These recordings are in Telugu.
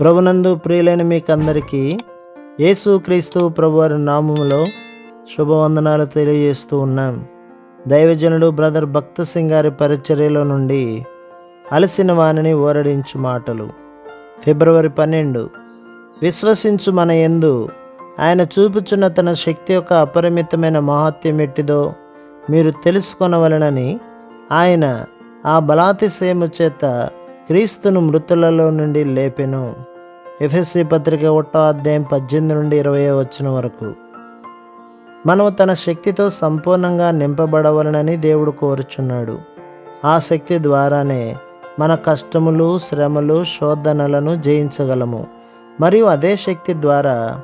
ప్రభునందు ప్రియులైన మీకందరికీ యేసు క్రీస్తు ప్రభువారి నామములో శుభవందనాలు తెలియజేస్తూ ఉన్నాం. దైవజనుడు బ్రదర్ భక్త సింగ్ గారి పరిచర్యలో నుండి అలసిన వాణిని ఓరడించు మాటలు. ఫిబ్రవరి పన్నెండు. విశ్వసించు మన యందు ఆయన చూపుచున్న తన శక్తి యొక్క అపరిమితమైన మహత్యం ఎట్టిదో మీరు తెలుసుకొనవలనని ఆయన ఆ బలాతిశయము చేత క్రీస్తును మృతులలో నుండి లేపెను. ఎఫ్ఎస్సి పత్రిక ఒకటో అధ్యాయం పద్దెనిమిది నుండి ఇరవై వచ్చిన వరకు. మనము తన శక్తితో సంపూర్ణంగా నింపబడవలనని దేవుడు కోరుచున్నాడు. ఆ శక్తి ద్వారానే మన కష్టములు శ్రమలు శోధనలను జయించగలము. మరియు అదే శక్తి ద్వారా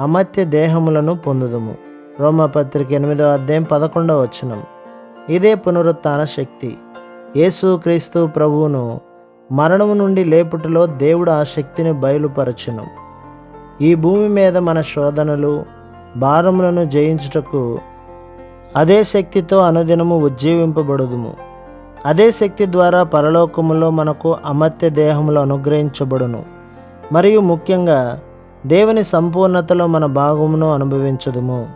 అమర్త్య దేహములను పొందుదుము. రోమపత్రిక ఎనిమిదో అధ్యాయం పదకొండవ వచనం. ఇదే పునరుత్థాన శక్తి. యేసు క్రీస్తు ప్రభువును మరణము నుండి లేపుటలో దేవుడు ఆ శక్తిని బయలుపరచును. ఈ భూమి మీద మన శోధనలు భారములను జయించుటకు అదే శక్తితో అనుదినము ఉజ్జీవింపబడుదుము. అదే శక్తి ద్వారా పరలోకములో మనకు అమర్త్య దేహములు అనుగ్రహించబడును. మరియు ముఖ్యంగా దేవుని సంపూర్ణతలో మన భాగమును అనుభవించదుము.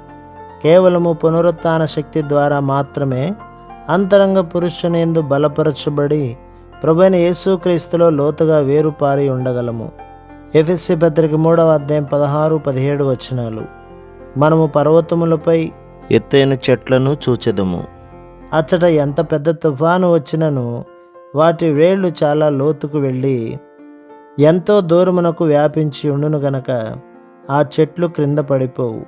కేవలము పునరుత్న శక్తి ద్వారా మాత్రమే అంతరంగ పురుషుని ఎందు బలపరచబడి ప్రభుైన యేసుక్రీస్తులో లోతుగా వేరుపారి ఉండగలము. ఎఫ్ఎస్సి పత్రిక మూడవ అధ్యాయం పదహారు పదిహేడు వచనాలు. మనము పర్వతములపై ఎత్తైన చెట్లను చూచెదము. అచ్చట ఎంత పెద్ద తుఫాను వచ్చినను వాటి వేళ్ళు చాలా లోతుకు వెళ్ళి ఎంతో దూరమునకు వ్యాపించి ఉండును గనక ఆ చెట్లు క్రింద పడిపోవు.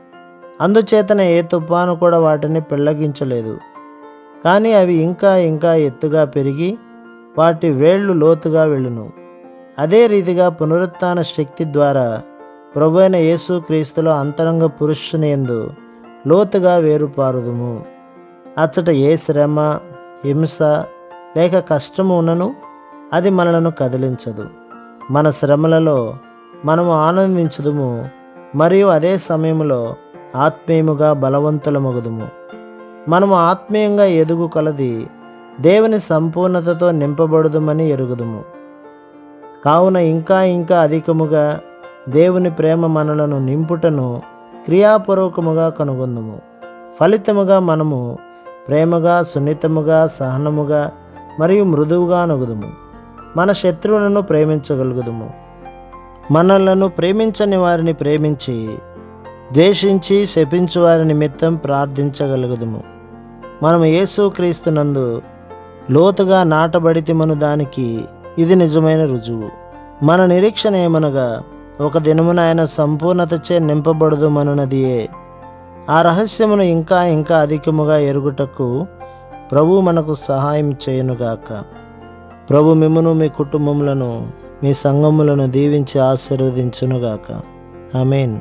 అందుచేతన ఏ తుఫాను కూడా వాటిని పెళ్ళగించలేదు కానీ అవి ఇంకా ఇంకా ఎత్తుగా పెరిగి వాటి వేళ్ళు లోతుగా వెళ్ళును. అదే రీతిగా పునరుత్థాన శక్తి ద్వారా ప్రభు అయిన యేసు క్రీస్తులో అంతరంగ పురుషుని ఎందు లోతుగా వేరుపారుదుము. అచ్చట ఏ శ్రమ హింస లేక కష్టము ఉన్నను అది మనలను కదిలించదు. మన శ్రమలలో మనము ఆనందించుదుము మరియు అదే సమయంలో ఆత్మీయముగా బలవంతులమగుదుము. మనము ఆత్మీయంగా ఎదుగు కలది దేవుని సంపూర్ణతతో నింపబడుదుమని ఎరుగుదుము. కావున ఇంకా ఇంకా అధికముగా దేవుని ప్రేమ మనలను నింపుటను క్రియాపూర్వకముగా కనుగొందుము. ఫలితముగా మనము ప్రేమగా సున్నితముగా సహనముగా మరియు మృదువుగా నొగుదుము. మన శత్రువులను ప్రేమించగలుగుదుము. మనలను ప్రేమించని వారిని ప్రేమించి ద్వేషించి శపించు వారి నిమిత్తం ప్రార్థించగలుగుదుము. మనం యేసుక్రీస్తునందు లోతుగా నాటబడితిమను దానికి ఇది నిజమైన రుజువు. మన నిరీక్షణ ఏమనగా ఒక దినమున ఆయన సంపూర్ణతచే నింపబడుదుమనున్నదియే. ఆ రహస్యమును ఇంకా ఇంకా అధికముగా ఎరుగుటకు ప్రభు మనకు సహాయం చేయనుగాక. ప్రభు మిమ్మను మీ కుటుంబములను మీ సంఘములను దీవించి ఆశీర్వదించునుగాక. మీన్